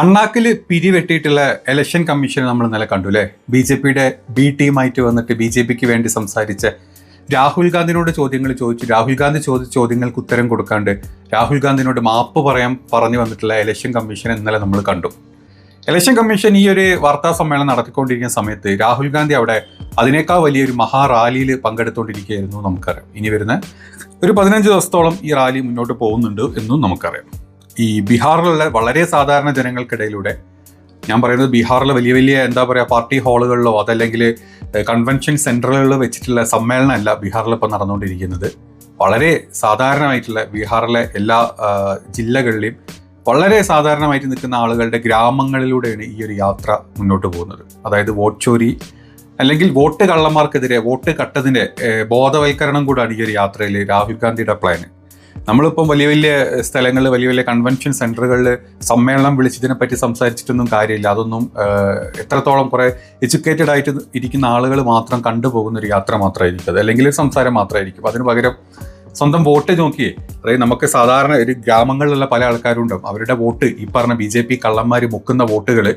അണ്ണാക്കിൽ പിരിവെട്ടിയിട്ടുള്ള election commission നമ്മൾ ഇന്നലെ കണ്ടു അല്ലേ ബി ജെ പിയുടെ ബി ടീമായിട്ട് വന്നിട്ട് ബി ജെ പിക്ക് വേണ്ടി സംസാരിച്ച രാഹുൽ ഗാന്ധിനോട് ചോദ്യങ്ങൾ ചോദിച്ചു. രാഹുൽ ഗാന്ധി ചോദിച്ച ചോദ്യങ്ങൾക്ക് ഉത്തരം കൊടുക്കാണ്ട് രാഹുൽ ഗാന്ധിനോട് മാപ്പ് പറയാൻ പറഞ്ഞു വന്നിട്ടുള്ള ഇലക്ഷൻ കമ്മീഷൻ ഇന്നലെ നമ്മൾ കണ്ടു. ഇലക്ഷൻ കമ്മീഷൻ ഈ ഒരു വാർത്താ സമ്മേളനം നടത്തിക്കൊണ്ടിരിക്കുന്ന സമയത്ത് രാഹുൽ ഗാന്ധി അവിടെ അതിനേക്കാൾ വലിയൊരു മഹാറാലിയിൽ പങ്കെടുത്തുകൊണ്ടിരിക്കുകയായിരുന്നു നമുക്കറിയാം. ഇനി വരുന്ന ഒരു പതിനഞ്ച് ദിവസത്തോളം ഈ റാലി മുന്നോട്ട് പോകുന്നുണ്ട് എന്നും നമുക്കറിയാം. ഈ ബീഹാറിലുള്ള വളരെ സാധാരണ ജനങ്ങൾക്കിടയിലൂടെ ഞാൻ പറയുന്നത് ബീഹാറിലെ വലിയ വലിയ എന്താ പറയുക പാർട്ടി ഹാളുകളിലോ അതല്ലെങ്കിൽ കൺവെൻഷൻ സെന്ററുകളിലോ വെച്ചിട്ടുള്ള സമ്മേളനമല്ല ബീഹാറിൽ ഇപ്പോൾ നടന്നുകൊണ്ടിരിക്കുന്നത്. വളരെ സാധാരണമായിട്ടുള്ള ബീഹാറിലെ എല്ലാ ജില്ലകളിലെയും വളരെ സാധാരണമായിട്ട് നിൽക്കുന്ന ആളുകളുടെ ഗ്രാമങ്ങളിലൂടെയാണ് ഈ ഒരു യാത്ര മുന്നോട്ട് പോകുന്നത്. അതായത് വോട്ട് ചോരി അല്ലെങ്കിൽ വോട്ട് കള്ളന്മാർക്കെതിരെ വോട്ട് കട്ടതിന്റെ ബോധവൽക്കരണം കൂടാണ് ഈ ഒരു യാത്രയിൽ രാഹുൽ ഗാന്ധിയുടെ പ്ലാന് നമ്മളിപ്പം വലിയ വലിയ സ്ഥലങ്ങളിൽ വലിയ വലിയ കൺവെൻഷൻ സെന്ററുകളിൽ സമ്മേളനം വിളിച്ചതിനെ പറ്റി സംസാരിച്ചിട്ടൊന്നും കാര്യമില്ല. അതൊന്നും എത്രത്തോളം കുറെ എഡ്യൂക്കേറ്റഡ് ആയിട്ട് ഇരിക്കുന്ന ആളുകൾ മാത്രം കണ്ടുപോകുന്ന ഒരു യാത്ര മാത്രമായിരിക്കും അത്. അല്ലെങ്കിൽ ഒരു സംസാരം മാത്രമായിരിക്കും. അതിന് പകരം സ്വന്തം വോട്ട് നോക്കിയേ. അതായത് നമുക്ക് സാധാരണ ഒരു ഗ്രാമങ്ങളിലുള്ള പല ആൾക്കാരും ഉണ്ടാവും അവരുടെ വോട്ട് ഈ പറഞ്ഞ ബി ജെ പി കള്ളന്മാർ മുക്കുന്ന വോട്ടുകൾ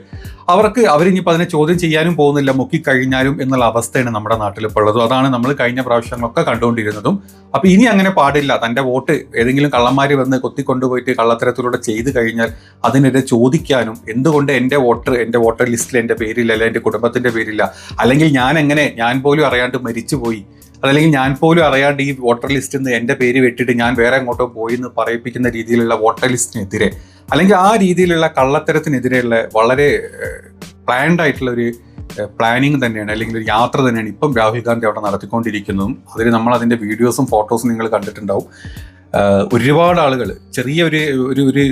അവർക്ക് അവരിനിപ്പോൾ അതിനെ ചോദ്യം ചെയ്യാനും പോകുന്നില്ല. മുക്കിക്കഴിഞ്ഞാലും എന്നുള്ള അവസ്ഥയാണ് നമ്മുടെ നാട്ടിൽ ഇപ്പോൾ ഉള്ളത് അതാണ് നമ്മൾ കഴിഞ്ഞ പ്രാവശ്യങ്ങളൊക്കെ കണ്ടുകൊണ്ടിരുന്നതും. അപ്പോൾ ഇനി അങ്ങനെ പാടില്ല. തന്റെ വോട്ട് ഏതെങ്കിലും കള്ളന്മാർ വന്ന് കൊത്തിക്കൊണ്ടുപോയിട്ട് കള്ളത്തരത്തിലൂടെ ചെയ്തു കഴിഞ്ഞാൽ അതിനെതിരെ ചോദിക്കാനും എന്തുകൊണ്ട് എന്റെ വോട്ടർ എന്റെ വോട്ടർ ലിസ്റ്റിൽ എന്റെ പേരില്ല അല്ലെങ്കിൽ എന്റെ കുടുംബത്തിന്റെ പേരില്ല അല്ലെങ്കിൽ ഞാൻ എങ്ങനെ ഞാൻ പോലും അറിയാണ്ട് മരിച്ചുപോയി. അതല്ലെങ്കിൽ ഞാൻ പോലും അറിയാണ്ട് ഈ വോട്ടർ ലിസ്റ്റിൽ നിന്ന് എന്റെ പേര് വെട്ടിട്ട് ഞാൻ വേറെ എങ്ങോട്ടോ പോയി എന്ന് പറയിപ്പിക്കുന്ന രീതിയിലുള്ള വോട്ടർ ലിസ്റ്റിനെതിരെ അല്ലെങ്കിൽ ആ രീതിയിലുള്ള കള്ളത്തരത്തിനെതിരെയുള്ള വളരെ പ്ലാൻഡ് ആയിട്ടുള്ള ഒരു പ്ലാനിങ് തന്നെയാണ് അല്ലെങ്കിൽ ഒരു യാത്ര തന്നെയാണ് ഇപ്പം രാഹുൽ ഗാന്ധി അവിടെ നടത്തിക്കൊണ്ടിരിക്കുന്നതും. അതിൽ നമ്മൾ അതിന്റെ വീഡിയോസും ഫോട്ടോസും നിങ്ങൾ കണ്ടിട്ടുണ്ടാവും. ഒരുപാട് ആളുകൾ ചെറിയ ഒരു ഒരു ഒരു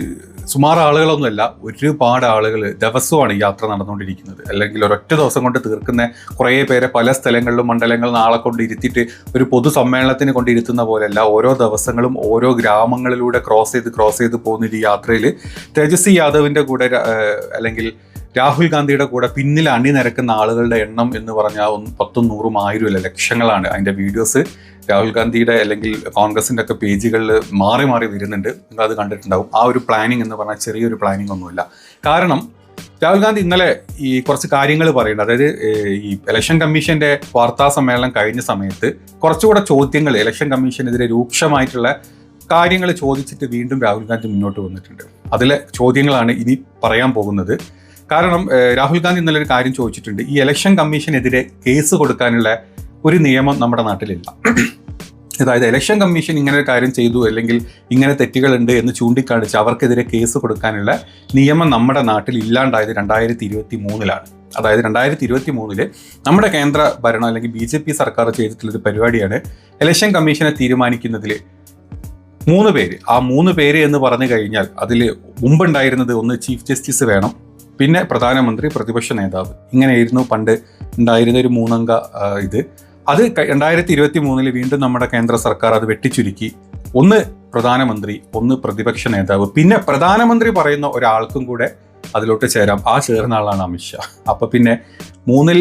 സുമാർ ആളുകളൊന്നുമല്ല ഒരുപാട് ആളുകൾ ദിവസമാണ് യാത്ര നടന്നുകൊണ്ടിരിക്കുന്നത്. അല്ലെങ്കിൽ ഒരൊറ്റ ദിവസം കൊണ്ട് തീർക്കുന്ന കുറേ പേരെ പല സ്ഥലങ്ങളിലും മണ്ഡലങ്ങളിൽ നാളെ കൊണ്ട് ഇരുത്തിയിട്ട് ഒരു പൊതു സമ്മേളനത്തിന് കൊണ്ടിരുത്തുന്ന പോലെയല്ല. ഓരോ ദിവസങ്ങളും ഓരോ ഗ്രാമങ്ങളിലൂടെ ക്രോസ് ചെയ്ത് ക്രോസ് ചെയ്ത് പോകുന്ന ഈ യാത്രയിൽ തേജസ്വി യാദവിന്റെ കൂടെ അല്ലെങ്കിൽ രാഹുൽ ഗാന്ധിയുടെ കൂടെ പിന്നിൽ അണിനിരക്കുന്ന ആളുകളുടെ എണ്ണം എന്ന് പറഞ്ഞാൽ പത്തും നൂറും അല്ല ലക്ഷങ്ങളാണ് അതിന്റെ വീഡിയോസ് രാഹുൽ ഗാന്ധിയുടെ അല്ലെങ്കിൽ കോൺഗ്രസിന്റെ ഒക്കെ പേജുകളിൽ മാറി മാറി വരുന്നുണ്ട്. നിങ്ങൾ അത് കണ്ടിട്ടുണ്ടാവും. ആ ഒരു പ്ലാനിങ് എന്ന് പറഞ്ഞാൽ ചെറിയൊരു പ്ലാനിങ് ഒന്നുമില്ല. കാരണം രാഹുൽ ഗാന്ധി ഇന്നലെ ഈ കുറച്ച് കാര്യങ്ങൾ പറയുന്നുണ്ട്. അതായത് ഈ ഇലക്ഷൻ കമ്മീഷന്റെ വാർത്താ സമ്മേളനം കഴിഞ്ഞ സമയത്ത് കുറച്ചുകൂടെ ചോദ്യങ്ങൾ ഇലക്ഷൻ കമ്മീഷനെതിരെ രൂക്ഷമായിട്ടുള്ള കാര്യങ്ങൾ ചോദിച്ചിട്ട് വീണ്ടും രാഹുൽ ഗാന്ധി മുന്നോട്ട് വന്നിട്ടുണ്ട്. അതിലെ ചോദ്യങ്ങളാണ് ഇനി പറയാൻ പോകുന്നത്. കാരണം രാഹുൽ ഗാന്ധി ഇന്നലെ ഒരു കാര്യം ചോദിച്ചിട്ടുണ്ട്. ഈ ഇലക്ഷൻ കമ്മീഷനെതിരെ കേസ് കൊടുക്കാനുള്ള ഒരു നിയമം നമ്മുടെ നാട്ടിലില്ല. അതായത് ഇലക്ഷൻ കമ്മീഷൻ ഇങ്ങനെ ഒരു കാര്യം ചെയ്തു അല്ലെങ്കിൽ ഇങ്ങനെ തെറ്റുകളുണ്ട് എന്ന് ചൂണ്ടിക്കാണിച്ച് അവർക്കെതിരെ കേസ് കൊടുക്കാനുള്ള നിയമം നമ്മുടെ നാട്ടിൽ ഇല്ലാണ്ടായത് രണ്ടായിരത്തി ഇരുപത്തി മൂന്നിലാണ് അതായത് രണ്ടായിരത്തി ഇരുപത്തി മൂന്നിൽ നമ്മുടെ കേന്ദ്ര ഭരണം അല്ലെങ്കിൽ ബി ജെ പി സർക്കാർ ചെയ്തിട്ടുള്ളൊരു പരിപാടിയാണ് ഇലക്ഷൻ കമ്മീഷനെ തീരുമാനിക്കുന്നതിൽ മൂന്ന് പേര്. ആ മൂന്ന് പേര് എന്ന് പറഞ്ഞു കഴിഞ്ഞാൽ അതിൽ മുമ്പുണ്ടായിരുന്നത് ഒന്ന് ചീഫ് ജസ്റ്റിസ് വേണം പിന്നെ പ്രധാനമന്ത്രി പ്രതിപക്ഷ നേതാവ്. ഇങ്ങനെയായിരുന്നു പണ്ട് ഉണ്ടായിരുന്ന ഒരു മൂന്നംഗ ഇത്. അത് രണ്ടായിരത്തി ഇരുപത്തി മൂന്നിൽ വീണ്ടും നമ്മുടെ കേന്ദ്ര സർക്കാർ അത് വെട്ടിച്ചുരുക്കി. ഒന്ന് പ്രധാനമന്ത്രി ഒന്ന് പ്രതിപക്ഷ നേതാവ്. പിന്നെ പ്രധാനമന്ത്രി പറയുന്ന ഒരാൾക്കും കൂടെ അതിലോട്ട് ചേരാം. ആ ചേർന്ന ആളാണ് അമിത്ഷാ അപ്പൊ പിന്നെ മൂന്നിൽ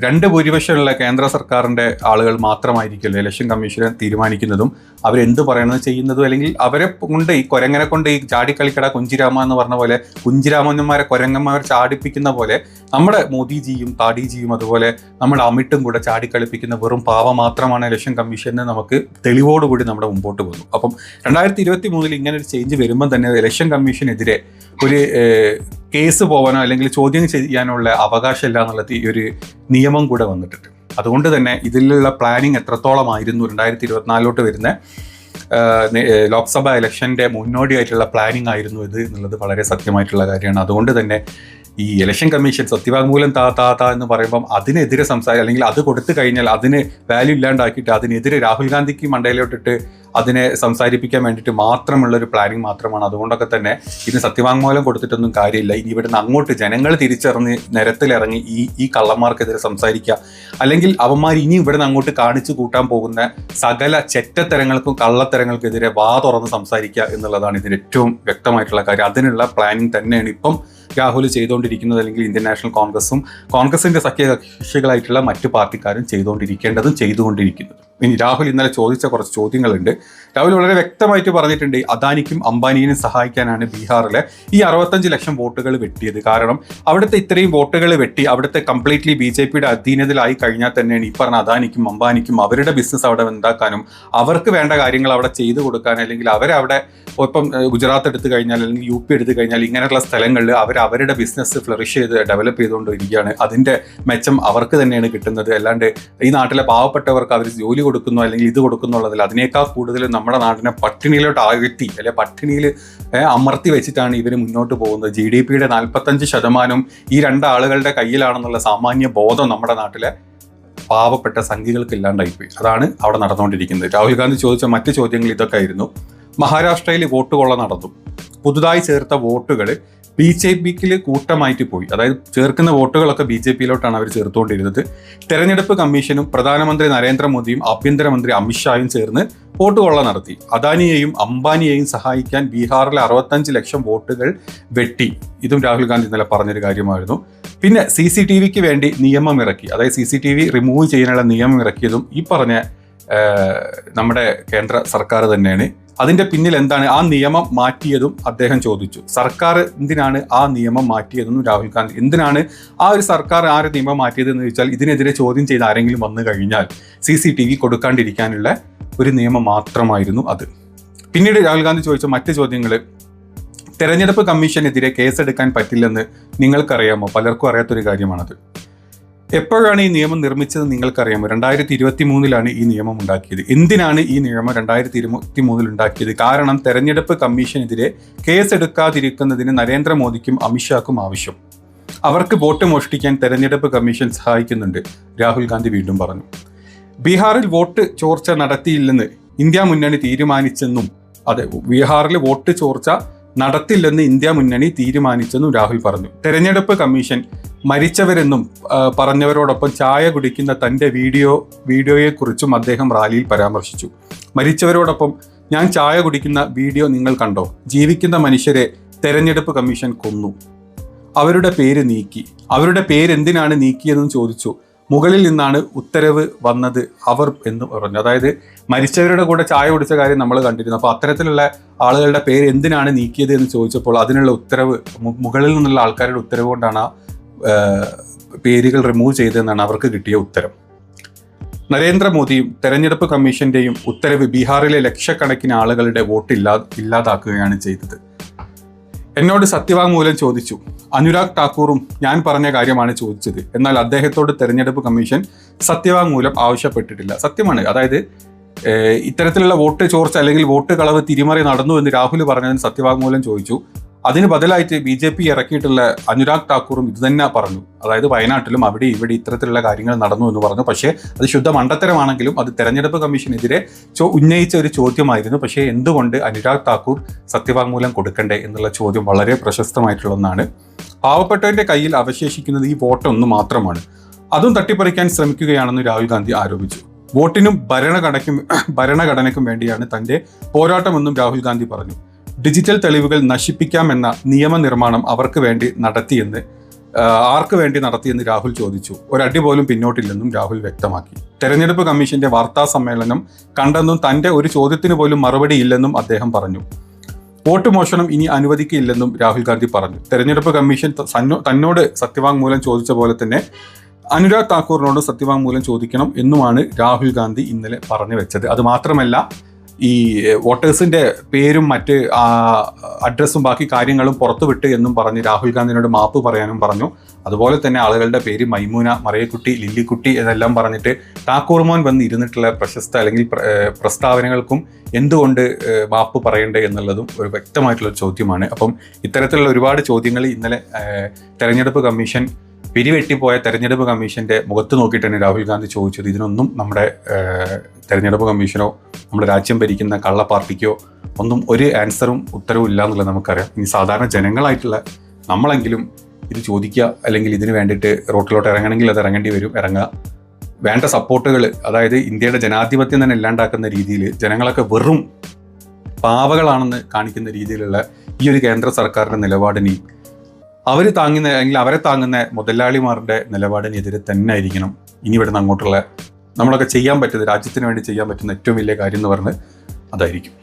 രണ്ട് ഭൂരിപക്ഷമുള്ള കേന്ദ്ര സർക്കാരിന്റെ ആളുകൾ മാത്രമായിരിക്കുമല്ലോ ഇലക്ഷൻ കമ്മീഷനെ തീരുമാനിക്കുന്നതും അവരെന്ത് പറയണത് ചെയ്യുന്നതും അല്ലെങ്കിൽ അവരെ കൊണ്ട് ഈ കൊരങ്ങനെ കൊണ്ട് ഈ ചാടിക്കളിക്കട കുഞ്ചിരാമ എന്ന് പറഞ്ഞ പോലെ കുഞ്ചിരാമന്മാരെ കൊരങ്ങന്മാരെ ചാടിപ്പിക്കുന്ന പോലെ നമ്മുടെ മോദിജിയും താടിജിയും അതുപോലെ നമ്മുടെ അമിട്ടും കൂടെ ചാടിക്കളിപ്പിക്കുന്ന വെറും പാവ മാത്രമാണ് ഇലക്ഷൻ കമ്മീഷന് നമുക്ക് തെളിവോടുകൂടി നമ്മുടെ മുമ്പോട്ട് പോകുന്നു അപ്പം രണ്ടായിരത്തി ഇരുപത്തി മൂന്നിൽ ഇങ്ങനെ ഒരു ചേഞ്ച് വരുമ്പോൾ തന്നെ ഇലക്ഷൻ കമ്മീഷനെതിരെ ഒരു കേസ് പോകാനോ അല്ലെങ്കിൽ ചോദ്യം ചെയ്യാനുള്ള അവകാശമില്ല എന്നുള്ള ഈ ഒരു നിയമം കൂടെ വന്നിട്ടുണ്ട്. അതുകൊണ്ട് തന്നെ ഇതിലുള്ള പ്ലാനിങ് എത്രത്തോളമായിരുന്നു രണ്ടായിരത്തി ഇരുപത്തിനാലിലോട്ട് വരുന്ന ലോക്സഭാ ഇലക്ഷന്റെ മുന്നോടിയായിട്ടുള്ള പ്ലാനിങ് ആയിരുന്നു ഇത് എന്നുള്ളത് വളരെ സത്യമായിട്ടുള്ള കാര്യമാണ്. അതുകൊണ്ട് തന്നെ ഈ ഇലക്ഷൻ കമ്മീഷൻ സത്യവാങ്മൂലം താ താ താ എന്ന് പറയുമ്പം അതിനെതിരെ സംസാരിക്കുക അല്ലെങ്കിൽ അത് കൊടുത്തു കഴിഞ്ഞാൽ അതിന് വാല്യൂ ഇല്ലാണ്ടാക്കിയിട്ട് അതിനെതിരെ രാഹുൽ ഗാന്ധിക്ക് മണ്ടയിലോട്ടിട്ട് അതിനെ സംസാരിപ്പിക്കാൻ വേണ്ടിയിട്ട് മാത്രമുള്ള ഒരു പ്ലാനിങ് മാത്രമാണ്. അതുകൊണ്ടൊക്കെ തന്നെ ഇതിന് സത്യവാങ്മൂലം കൊടുത്തിട്ടൊന്നും കാര്യമില്ല. ഇനി ഇവിടുന്ന് അങ്ങോട്ട് ജനങ്ങൾ തിരിച്ചറിഞ്ഞ് നിരത്തിലിറങ്ങി ഈ ഈ കള്ളന്മാർക്കെതിരെ സംസാരിക്കുക. അല്ലെങ്കിൽ അവന്മാർ ഇനി ഇവിടുന്ന് അങ്ങോട്ട് കാണിച്ചു കൂട്ടാൻ പോകുന്ന സകല ചെറ്റത്തരങ്ങൾക്കും കള്ളത്തരങ്ങൾക്കെതിരെ വാ തുറന്ന് സംസാരിക്കുക എന്നുള്ളതാണ് ഇതിന് ഏറ്റവും വ്യക്തമായിട്ടുള്ള കാര്യം. അതിനുള്ള പ്ലാനിങ് തന്നെയാണ് ഇപ്പം രാഹുൽ ചെയ്തുകൊണ്ടിരിക്കുന്നത് അല്ലെങ്കിൽ ഇന്ത്യൻ നാഷണൽ കോൺഗ്രസും കോൺഗ്രസിന്റെ സഖ്യകക്ഷികളായിട്ടുള്ള മറ്റു പാർട്ടിക്കാരും ചെയ്തുകൊണ്ടിരിക്കേണ്ടതും ചെയ്തുകൊണ്ടിരിക്കുന്നതും. ഇനി രാഹുൽ ഇന്നലെ ചോദിച്ച കുറച്ച് ചോദ്യങ്ങളുണ്ട്. രാഹുൽ വളരെ വ്യക്തമായിട്ട് പറഞ്ഞിട്ടുണ്ട് അദാനിക്കും അംബാനിയും സഹായിക്കാനാണ് ബീഹാറിലെ ഈ അറുപത്തഞ്ച് ലക്ഷം വോട്ടുകൾ വെട്ടിയത്. കാരണം അവിടുത്തെ ഇത്രയും വോട്ടുകൾ വെട്ടി അവിടുത്തെ കംപ്ലീറ്റ്ലി ബി ജെ പിയുടെ അധീനതയിലായി കഴിഞ്ഞാൽ തന്നെയാണ് ഈ പറഞ്ഞ അദാനിക്കും അംബാനിക്കും അവരുടെ ബിസിനസ് അവിടെ ഉണ്ടാക്കാനും അവർക്ക് വേണ്ട കാര്യങ്ങൾ അവിടെ ചെയ്തു കൊടുക്കാൻ അല്ലെങ്കിൽ അവരവിടെ ഇപ്പം ഗുജറാത്ത് എടുത്തു കഴിഞ്ഞാൽ അല്ലെങ്കിൽ യു പി എടുത്തു കഴിഞ്ഞാൽ ഇങ്ങനെയുള്ള സ്ഥലങ്ങളിൽ അവർ അവരുടെ ബിസിനസ് ഫ്ലറിഷ് ചെയ്ത് ഡെവലപ്പ് ചെയ്തുകൊണ്ടിരിക്കുകയാണ്. അതിന്റെ മെച്ചം അവർക്ക് തന്നെയാണ് കിട്ടുന്നത്. അല്ലാണ്ട് ഈ നാട്ടിലെ പാവപ്പെട്ടവർക്ക് അവർ ജോലി കൊടുക്കുന്നു അല്ലെങ്കിൽ ഇത് കൊടുക്കുന്നുള്ളതിൽ അതിനേക്കാൾ കൂടുതൽ നമ്മുടെ നാടിനെ പട്ടിണിയിലോട്ട് ആഴ്ത്തി അല്ലെ പട്ടിണിയിൽ അമർത്തി വെച്ചിട്ടാണ് ഇവർ മുന്നോട്ട് പോകുന്നത്. ജി ഡി പിയുടെ നാൽപ്പത്തഞ്ച് ശതമാനം ഈ രണ്ടാളുകളുടെ കയ്യിലാണെന്നുള്ള സാമാന്യ ബോധം നമ്മുടെ നാട്ടിലെ പാവപ്പെട്ട സംഘികൾക്ക് ഇല്ലാണ്ടായിപ്പോയി അതാണ് അവിടെ നടന്നുകൊണ്ടിരിക്കുന്നത്. രാഹുൽ ഗാന്ധി ചോദിച്ച മറ്റ് ചോദ്യങ്ങൾ ഇതൊക്കെ ആയിരുന്നു. മഹാരാഷ്ട്രയിൽ വോട്ട് കൊള്ള നടന്നു. പുതുതായി ചേർത്ത വോട്ടുകൾ ബി ജെ പിക്ക് കൂട്ടമായിട്ട് പോയി. അതായത് ചേർക്കുന്ന വോട്ടുകളൊക്കെ ബി ജെ പിയിലോട്ടാണ് അവർ ചേർത്തുകൊണ്ടിരുന്നത്. തെരഞ്ഞെടുപ്പ് കമ്മീഷനും പ്രധാനമന്ത്രി നരേന്ദ്രമോദിയും ആഭ്യന്തരമന്ത്രി അമിത്ഷായും ചേർന്ന് വോട്ട് കൊള്ള നടത്തി. അദാനിയെയും അംബാനിയെയും സഹായിക്കാൻ ബീഹാറിലെ അറുപത്തഞ്ച് ലക്ഷം വോട്ടുകൾ വെട്ടി. ഇതും രാഹുൽ ഗാന്ധി ഇന്നലെ പറഞ്ഞൊരു കാര്യമായിരുന്നു. പിന്നെ സി സി ടി വിക്ക് വേണ്ടി നിയമം ഇറക്കി. അതായത് C C T V remove ചെയ്യാനുള്ള നിയമം ഇറക്കിയതും ഈ പറഞ്ഞ നമ്മുടെ കേന്ദ്ര സർക്കാർ തന്നെയാണ്. അതിന്റെ പിന്നിൽ എന്താണ്? ആ നിയമം മാറ്റിയതും അദ്ദേഹം ചോദിച്ചു. സർക്കാർ എന്തിനാണ് ആ നിയമം മാറ്റിയതെന്നും രാഹുൽ ഗാന്ധി. എന്തിനാണ് ആ ഒരു സർക്കാർ ആ ഒരു നിയമം മാറ്റിയതെന്ന് ചോദിച്ചാൽ ഇതിനെതിരെ ചോദ്യം ചെയ്ത് ആരെങ്കിലും വന്നു കഴിഞ്ഞാൽ സി സി ടി വി കൊടുക്കാണ്ടിരിക്കാനുള്ള ഒരു നിയമം മാത്രമായിരുന്നു അത്. പിന്നീട് രാഹുൽ ഗാന്ധി ചോദിച്ച മറ്റ് ചോദ്യങ്ങൾ തെരഞ്ഞെടുപ്പ് കമ്മീഷനെതിരെ കേസെടുക്കാൻ പറ്റില്ലെന്ന് നിങ്ങൾക്കറിയാമോ? പലർക്കും അറിയാത്തൊരു കാര്യമാണത്. എപ്പോഴാണ് ഈ നിയമം നിർമ്മിച്ചത് നിങ്ങൾക്കറിയാമോ? രണ്ടായിരത്തി ഇരുപത്തി മൂന്നിലാണ് ഈ നിയമം ഉണ്ടാക്കിയത്. എന്തിനാണ് ഈ നിയമം രണ്ടായിരത്തി ഇരുപത്തി മൂന്നിൽ ഉണ്ടാക്കിയത്? കാരണം തെരഞ്ഞെടുപ്പ് കമ്മീഷനെതിരെ കേസെടുക്കാതിരിക്കുന്നതിന് നരേന്ദ്രമോദിക്കും അമിത്ഷാക്കും ആവശ്യം. അവർക്ക് വോട്ട് മോഷ്ടിക്കാൻ തെരഞ്ഞെടുപ്പ് കമ്മീഷൻ സഹായിക്കുന്നുണ്ട് രാഹുൽ ഗാന്ധി വീണ്ടും പറഞ്ഞു. ബീഹാറിൽ വോട്ട് ചോർച്ച നടത്തിയില്ലെന്ന് ഇന്ത്യ മുന്നണി തീരുമാനിച്ചെന്നും അതെ ബീഹാറിൽ വോട്ട് ചോർച്ച നടത്തില്ലെന്ന് ഇന്ത്യ മുന്നണി തീരുമാനിച്ചെന്നും രാഹുൽ പറഞ്ഞു. തെരഞ്ഞെടുപ്പ് കമ്മീഷൻ മരിച്ചവരെന്നും പറഞ്ഞവരോടൊപ്പം ചായ കുടിക്കുന്ന തന്റെ വീഡിയോ വീഡിയോയെക്കുറിച്ചും അദ്ദേഹം റാലിയിൽ പരാമർശിച്ചു. മരിച്ചവരോടൊപ്പം ഞാൻ ചായ കുടിക്കുന്ന വീഡിയോ നിങ്ങൾ കണ്ടോ? ജീവിക്കുന്ന മനുഷ്യരെ തെരഞ്ഞെടുപ്പ് കമ്മീഷൻ കൊന്നു. അവരുടെ പേര് നീക്കി. അവരുടെ പേരെന്തിനാണ് നീക്കിയതെന്ന് ചോദിച്ചു. മുകളിൽ നിന്നാണ് ഉത്തരവ് വന്നത് അവർ എന്ന് പറഞ്ഞു. അതായത് മരിച്ചവരുടെ കൂടെ ചായ കുടിച്ച കാര്യം നമ്മൾ കണ്ടിരുന്നു. അപ്പോൾ അത്തരത്തിലുള്ള ആളുകളുടെ പേര് എന്തിനാണ് നീക്കിയത് എന്ന് ചോദിച്ചപ്പോൾ അതിനുള്ള ഉത്തരവ് മുകളിൽ നിന്നുള്ള ആൾക്കാരുടെ ഉത്തരവ് കൊണ്ടാണ് പേരുകൾ റിമൂവ് ചെയ്തതെന്നാണ് അവർക്ക് കിട്ടിയ ഉത്തരം. നരേന്ദ്രമോദിയും തെരഞ്ഞെടുപ്പ് കമ്മീഷന്റെയും ഉത്തരവ് ബീഹാറിലെ ലക്ഷക്കണക്കിന് ആളുകളുടെ വോട്ട് ഇല്ലാ ഇല്ലാതാക്കുകയാണ് ചെയ്തത്. എന്നോട് സത്യവാങ്മൂലം ചോദിച്ചു. അനുരാഗ് ഠാക്കൂറും ഞാൻ പറഞ്ഞ കാര്യമാണ് ചോദിച്ചത്. എന്നാൽ അദ്ദേഹത്തോട് തെരഞ്ഞെടുപ്പ് കമ്മീഷൻ സത്യവാങ്മൂലം ആവശ്യപ്പെട്ടിട്ടില്ല. സത്യമാണ്. അതായത് ഇത്തരത്തിലുള്ള വോട്ട് ചോർച്ച അല്ലെങ്കിൽ വോട്ട് കളവ് തിരിമറി നടന്നു എന്ന് രാഹുൽ പറഞ്ഞതിന് സത്യവാങ്മൂലം ചോദിച്ചു. അതിന് ബദലായിട്ട് ബി ജെ പി ഇറക്കിയിട്ടുള്ള അനുരാഗ് ഠാക്കൂറും ഇത് തന്നെ പറഞ്ഞു. അതായത് വയനാട്ടിലും അവിടെ ഇവിടെ ഇത്തരത്തിലുള്ള കാര്യങ്ങൾ നടന്നു എന്ന് പറഞ്ഞു. പക്ഷേ അത് ശുദ്ധ മണ്ടത്തരമാണെങ്കിലും അത് തെരഞ്ഞെടുപ്പ് കമ്മീഷനെതിരെ ഉന്നയിച്ച ഒരു ചോദ്യമായിരുന്നു. പക്ഷേ എന്തുകൊണ്ട് അനുരാഗ് താക്കൂർ സത്യവാങ്മൂലം കൊടുക്കണ്ടേ എന്നുള്ള ചോദ്യം വളരെ പ്രശസ്തമായിട്ടുള്ള ഒന്നാണ്. പാവപ്പെട്ടവന്റെ കയ്യിൽ അവശേഷിക്കുന്നത് ഈ വോട്ടൊന്ന് മാത്രമാണ്. അതും തട്ടിപ്പറിക്കാൻ ശ്രമിക്കുകയാണെന്ന് രാഹുൽ ഗാന്ധി ആരോപിച്ചു. വോട്ടിനും ഭരണഘടനയ്ക്കും ഭരണഘടനയ്ക്കും വേണ്ടിയാണ് തന്റെ പോരാട്ടമെന്നും രാഹുൽ ഗാന്ധി പറഞ്ഞു. ഡിജിറ്റൽ തെളിവുകൾ നശിപ്പിക്കാമെന്ന നിയമനിർമ്മാണം അവർക്ക് വേണ്ടി നടത്തിയെന്ന് ആർക്ക് വേണ്ടി നടത്തിയെന്ന് രാഹുൽ ചോദിച്ചു. ഒരടി പോലും പിന്നോട്ടില്ലെന്നും രാഹുൽ വ്യക്തമാക്കി. തെരഞ്ഞെടുപ്പ് കമ്മീഷന്റെ വാർത്താ സമ്മേളനം കണ്ടെന്നും തന്റെ ഒരു ചോദ്യത്തിന് പോലും മറുപടി ഇല്ലെന്നും അദ്ദേഹം പറഞ്ഞു. വോട്ട് മോഷണം ഇനി അനുവദിക്കില്ലെന്നും രാഹുൽ ഗാന്ധി പറഞ്ഞു. തെരഞ്ഞെടുപ്പ് കമ്മീഷൻ തന്നോട് സത്യവാങ്മൂലം ചോദിച്ച പോലെ തന്നെ അനുരാഗ് താക്കൂറിനോട് സത്യവാങ്മൂലം ചോദിക്കണം എന്നുമാണ് രാഹുൽ ഗാന്ധി ഇന്നലെ പറഞ്ഞു വെച്ചത്. അത് മാത്രമല്ല ഈ വോട്ടേഴ്സിന്റെ പേരും മറ്റ് അഡ്രസ്സും ബാക്കി കാര്യങ്ങളും പുറത്തുവിട്ട് എന്നും പറഞ്ഞ് രാഹുൽ ഗാന്ധിനോട് മാപ്പ് പറയാനും പറഞ്ഞു. അതുപോലെ തന്നെ ആളുകളുടെ പേര് മൈമൂന മറയക്കുട്ടി ലില്ലിക്കുട്ടി എന്നെല്ലാം പറഞ്ഞിട്ട് താക്കൂർ മോൻ വന്ന് ഇരുന്നിട്ടുള്ള പ്രശസ്ത അല്ലെങ്കിൽ പ്രസ്താവനകൾക്കും എന്തുകൊണ്ട് മാപ്പ് പറയണ്ടേ എന്നുള്ളതും ഒരു വ്യക്തമായിട്ടുള്ള ചോദ്യമാണ്. അപ്പം ഇത്തരത്തിലുള്ള ഒരുപാട് ചോദ്യങ്ങൾ ഇന്നലെ തെരഞ്ഞെടുപ്പ് കമ്മീഷൻ പിരിവെട്ടിപ്പോയ തെരഞ്ഞെടുപ്പ് കമ്മീഷന്റെ മുഖത്ത് നോക്കിയിട്ട് തന്നെ രാഹുൽ ഗാന്ധി ചോദിച്ചത്. ഇതിനൊന്നും നമ്മുടെ തെരഞ്ഞെടുപ്പ് കമ്മീഷനോ നമ്മുടെ രാജ്യം ഭരിക്കുന്ന കള്ള പാർട്ടിക്കോ ഒന്നും ഒരു ആൻസറും ഉത്തരവും ഇല്ല എന്നുള്ളത് നമുക്കറിയാം. ഇനി സാധാരണ ജനങ്ങളായിട്ടുള്ള നമ്മളെങ്കിലും ഇത് ചോദിക്കുക അല്ലെങ്കിൽ ഇതിന് വേണ്ടിയിട്ട് റോട്ടിലോട്ട് ഇറങ്ങണമെങ്കിൽ അത് ഇറങ്ങേണ്ടി വരും ഇറങ്ങുക. വേണ്ട സപ്പോർട്ടുകൾ അതായത് ഇന്ത്യയുടെ ജനാധിപത്യം തന്നെ ഇല്ലാണ്ടാക്കുന്ന രീതിയിൽ ജനങ്ങളൊക്കെ വെറും പാവകളാണെന്ന് കാണിക്കുന്ന രീതിയിലുള്ള ഈ ഒരു കേന്ദ്ര സർക്കാരിന്റെ നിലപാടിനെയും അവർ താങ്ങുന്ന അല്ലെങ്കിൽ അവരെ താങ്ങുന്ന മുതലാളിമാരുടെ നിലപാടിനെതിരെ തന്നെ ആയിരിക്കണം ഇനി ഇവിടുന്ന് അങ്ങോട്ടുള്ള നമ്മളൊക്കെ ചെയ്യാൻ പറ്റുന്നത് രാജ്യത്തിന് വേണ്ടി ചെയ്യാൻ പറ്റുന്ന ഏറ്റവും വലിയ കാര്യം എന്ന് പറഞ്ഞ് അതായിരിക്കും.